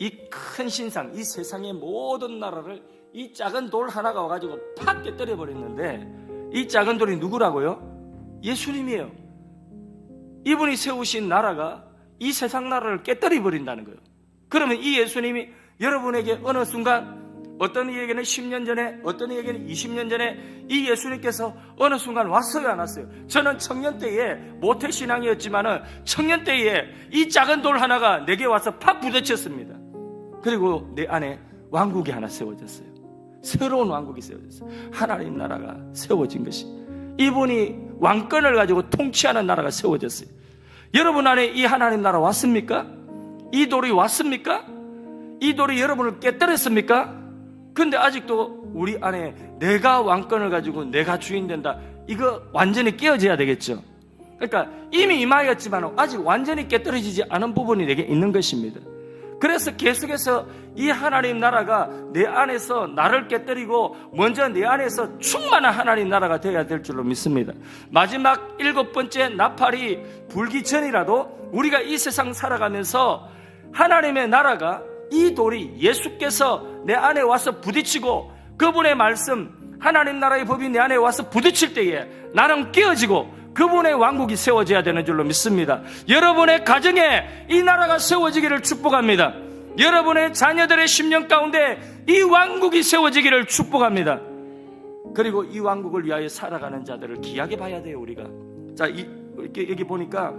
이 큰 신상, 이 세상의 모든 나라를 이 작은 돌 하나가 와가지고 팍 깨뜨려 버렸는데 이 작은 돌이 누구라고요? 예수님이에요. 이분이 세우신 나라가 이 세상 나라를 깨뜨려 버린다는 거예요. 그러면 이 예수님이 여러분에게 어느 순간 어떤 이에게는 10년 전에 어떤 이에게는 20년 전에 이 예수님께서 어느 순간 왔어요 안 왔어요 저는 청년 때에 모태신앙이었지만 은 청년 때에 이 작은 돌 하나가 내게 와서 팍 부딪혔습니다 그리고 내 안에 왕국이 하나 세워졌어요 새로운 왕국이 세워졌어요 하나님 나라가 세워진 것이 이분이 왕권을 가지고 통치하는 나라가 세워졌어요 여러분 안에 이 하나님 나라 왔습니까? 이 돌이 왔습니까? 이 돌이 여러분을 깨뜨렸습니까? 근데 아직도 우리 안에 내가 왕권을 가지고 내가 주인 된다. 이거 완전히 깨어져야 되겠죠. 그러니까 이미 이마였지만 아직 완전히 깨뜨려지지 않은 부분이 내게 있는 것입니다. 그래서 계속해서 이 하나님 나라가 내 안에서 나를 깨뜨리고 먼저 내 안에서 충만한 하나님 나라가 되어야 될 줄로 믿습니다. 마지막 일곱 번째 나팔이 불기 전이라도 우리가 이 세상 살아가면서 하나님의 나라가 이 돌이 예수께서 내 안에 와서 부딪히고 그분의 말씀 하나님 나라의 법이 내 안에 와서 부딪힐 때에 나는 깨어지고 그분의 왕국이 세워져야 되는 줄로 믿습니다. 여러분의 가정에 이 나라가 세워지기를 축복합니다. 여러분의 자녀들의 10년 가운데 이 왕국이 세워지기를 축복합니다. 그리고 이 왕국을 위하여 살아가는 자들을 귀하게 봐야 돼요, 우리가. 자, 이, 이렇게 여기 보니까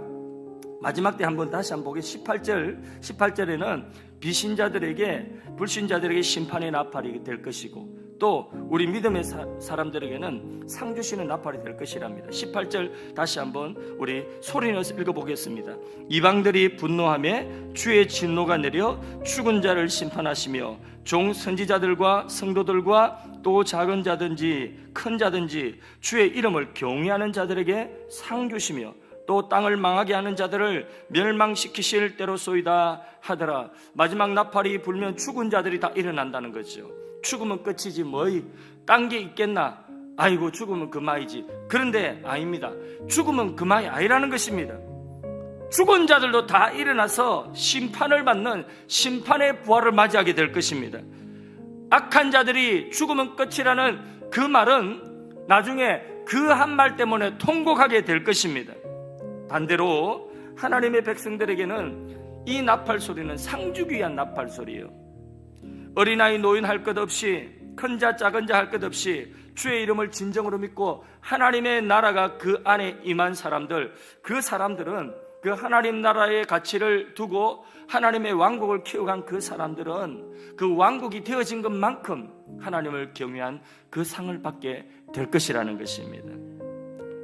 마지막 때 한번 다시 한번 보게 18절 18절에는 비신자들에게 불신자들에게 심판의 나팔이 될 것이고 또 우리 믿음의 사, 사람들에게는 상 주시는 나팔이 될 것이랍니다. 18절 다시 한번 우리 소리내서 읽어보겠습니다. 이방들이 분노함에 주의 진노가 내려 죽은 자를 심판하시며 종 선지자들과 성도들과 또 작은 자든지 큰 자든지 주의 이름을 경외하는 자들에게 상 주시며 또 땅을 망하게 하는 자들을 멸망시키실 때로소이다 하더라. 마지막 나팔이 불면 죽은 자들이 다 일어난다는 거죠. 죽으면 끝이지 뭐이 딴 게 있겠나? 아이고 죽으면 그만이지. 그런데 아닙니다. 죽으면 그만이 아니라는 것입니다. 죽은 자들도 다 일어나서 심판을 받는 심판의 부활을 맞이하게 될 것입니다. 악한 자들이 죽으면 끝이라는 그 말은 나중에 그 한 말 때문에 통곡하게 될 것입니다. 반대로 하나님의 백성들에게는 이 나팔 소리는 상주기 위한 나팔 소리예요. 어린아이 노인 할 것 없이 큰 자 작은 자 할 것 없이 주의 이름을 진정으로 믿고 하나님의 나라가 그 안에 임한 사람들 그 사람들은 그 하나님 나라의 가치를 두고 하나님의 왕국을 키워간 그 사람들은 그 왕국이 되어진 것만큼 하나님을 경외한 그 상을 받게 될 것이라는 것입니다.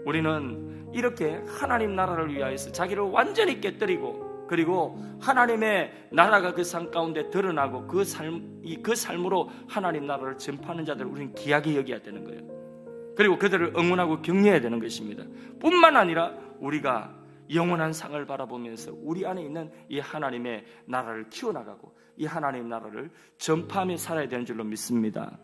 우리는 이렇게 하나님 나라를 위하여서 자기를 완전히 깨뜨리고 그리고 하나님의 나라가 그상 가운데 드러나고 그 삶, 이그 삶으로 하나님 나라를 전파하는 자들을 우리는 귀하게 여겨야 되는 거예요. 그리고 그들을 응원하고 격려해야 되는 것입니다. 뿐만 아니라 우리가 영원한 상을 바라보면서 우리 안에 있는 이 하나님의 나라를 키워나가고 이 하나님 나라를 전파하며 살아야 되는 줄로 믿습니다.